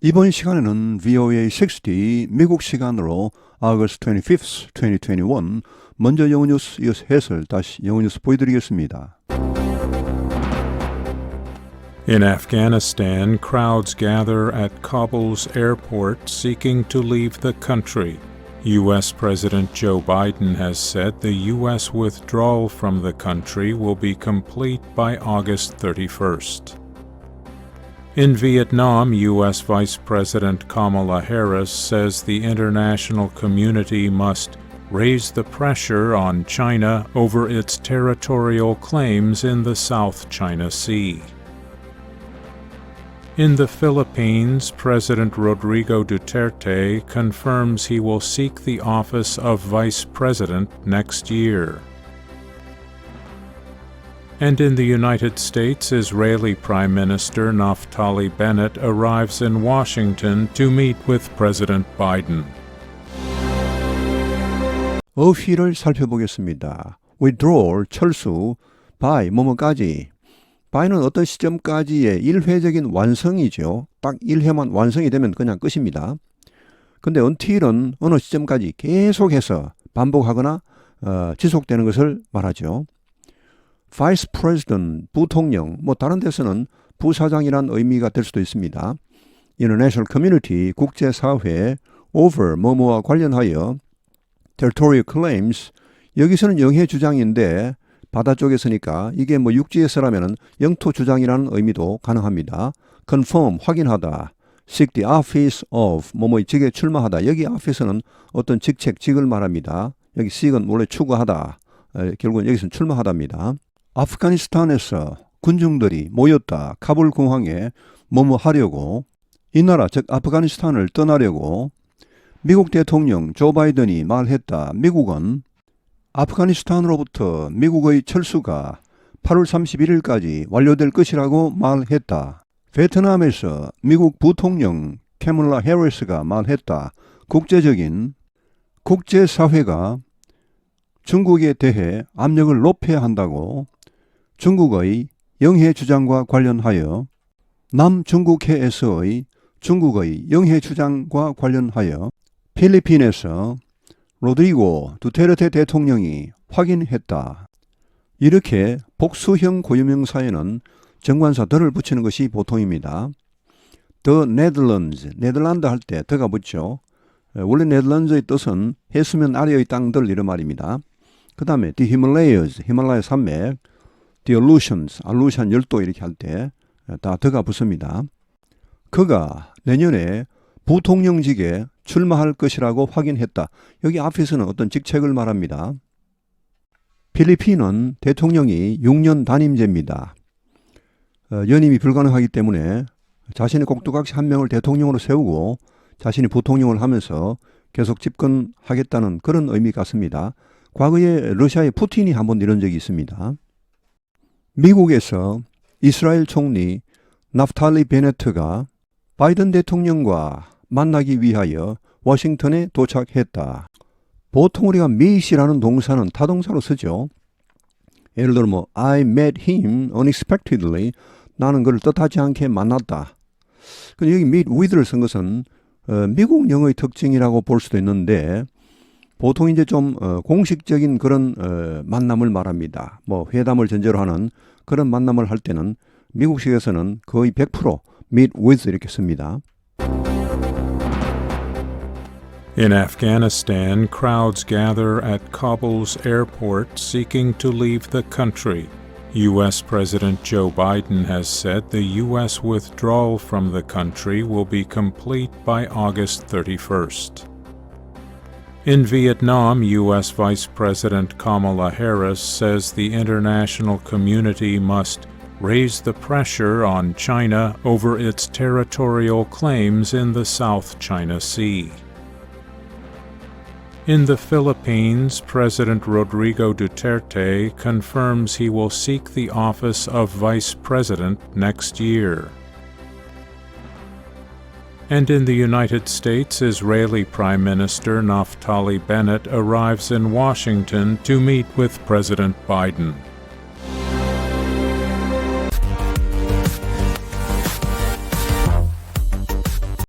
이번 시간에는 VOA 60 미국 시간으로 August 25th, 2021 먼저 영어 뉴스 이어서 해설 다시 영어 뉴스 보여드리겠습니다. In Afghanistan, crowds gather at Kabul's airport seeking to leave the country. U.S. President Joe Biden has said the U.S. withdrawal from the country will be complete by August 31st. In Vietnam, U.S. Vice President Kamala Harris says the international community must raise the pressure on China over its territorial claims in the South China Sea. In the Philippines, President Rodrigo Duterte confirms he will seek the office of Vice President next year. And in the United States, Israeli Prime Minister Naftali Bennett arrives in Washington to meet with President Biden. 어휘를 살펴보겠습니다. withdrawal, 철수, by, 뭐뭐까지. by는 어떤 시점까지의 일회적인 완성이죠. 딱 1회만 완성이 되면 그냥 끝입니다. 근데 until은 어느 시점까지 계속해서 반복하거나 어, 지속되는 것을 말하죠. Vice president, 부통령, 뭐 다른 데서는 부사장이란 의미가 될 수도 있습니다. international community, 국제사회, over, 뭐뭐와 관련하여 territorial claims, 여기서는 영해 주장인데 바다 쪽에 서니까 이게 뭐 육지에서라면은 영토 주장이라는 의미도 가능합니다. confirm, 확인하다. seek the office of, 뭐뭐 직에 출마하다. 여기 office는 어떤 직책, 직을 말합니다. 여기 seek은 원래 추구하다. 에, 결국은 여기서는 출마하다입니다. 아프가니스탄에서 군중들이 모였다. 카불 공항에 뭐뭐 하려고 이 나라 즉 아프가니스탄을 떠나려고 미국 대통령 조 바이든이 말했다. 미국은 아프가니스탄으로부터 미국의 철수가 8월 31일까지 완료될 것이라고 말했다. 베트남에서 미국 부통령 캐멀라 해리스가 말했다. 국제적인 국제사회가 중국에 대해 압력을 높여야 한다고 중국의 영해 주장과 관련하여 남중국해에서의 중국의 영해 주장과 관련하여 필리핀에서 로드리고 두테르테 대통령이 확인했다. 이렇게 복수형 고유명사에는 정관사 더를 붙이는 것이 보통입니다. The Netherlands, 네덜란드 할 때 더가 붙죠. 원래 네덜란드의 뜻은 해수면 아래의 땅들 이런 말입니다. 그 다음에 The Himalayas, 히말라야 산맥, The Aleutians, 알루시안 열도 이렇게 할 때 다 더가 붙습니다. 그가 내년에 부통령직에 출마할 것이라고 확인했다. 여기 앞에서는 어떤 직책을 말합니다. 필리핀은 대통령이 6년 단임제입니다. 어, 연임이 불가능하기 때문에 자신의 꼭두각시 한 명을 대통령으로 세우고 자신이 부통령을 하면서 계속 집권하겠다는 그런 의미 같습니다. 과거에 러시아의 푸틴이 한번 이런 적이 있습니다. 미국에서 이스라엘 총리 나프탈리 베네트가 바이든 대통령과 만나기 위하여 워싱턴에 도착했다. 보통 우리가 meet이라는 동사는 타동사로 쓰죠. 예를 들어 뭐 I met him unexpectedly 나는 그를 뜻하지 않게 만났다. 근데 여기 meet with를 쓴 것은 어, 미국 영어의 특징이라고 볼 수도 있는데 보통 이제 좀 어, 공식적인 그런 어, 만남을 말합니다. 뭐 회담을 전제로 하는 그런 만남을 할 때는 미국식에서는 거의 100% meet with 이렇게 씁니다. In Afghanistan, crowds gather at Kabul's airport seeking to leave the country. U.S. President Joe Biden has said the U.S. withdrawal from the country will be complete by August 31st. In Vietnam, U.S. Vice President Kamala Harris says the international community must raise the pressure on China over its territorial claims in the South China Sea. In the Philippines, President Rodrigo Duterte confirms he will seek the office of Vice President next year. And in the United States, Israeli Prime Minister Naftali Bennett arrives in Washington to meet with President Biden.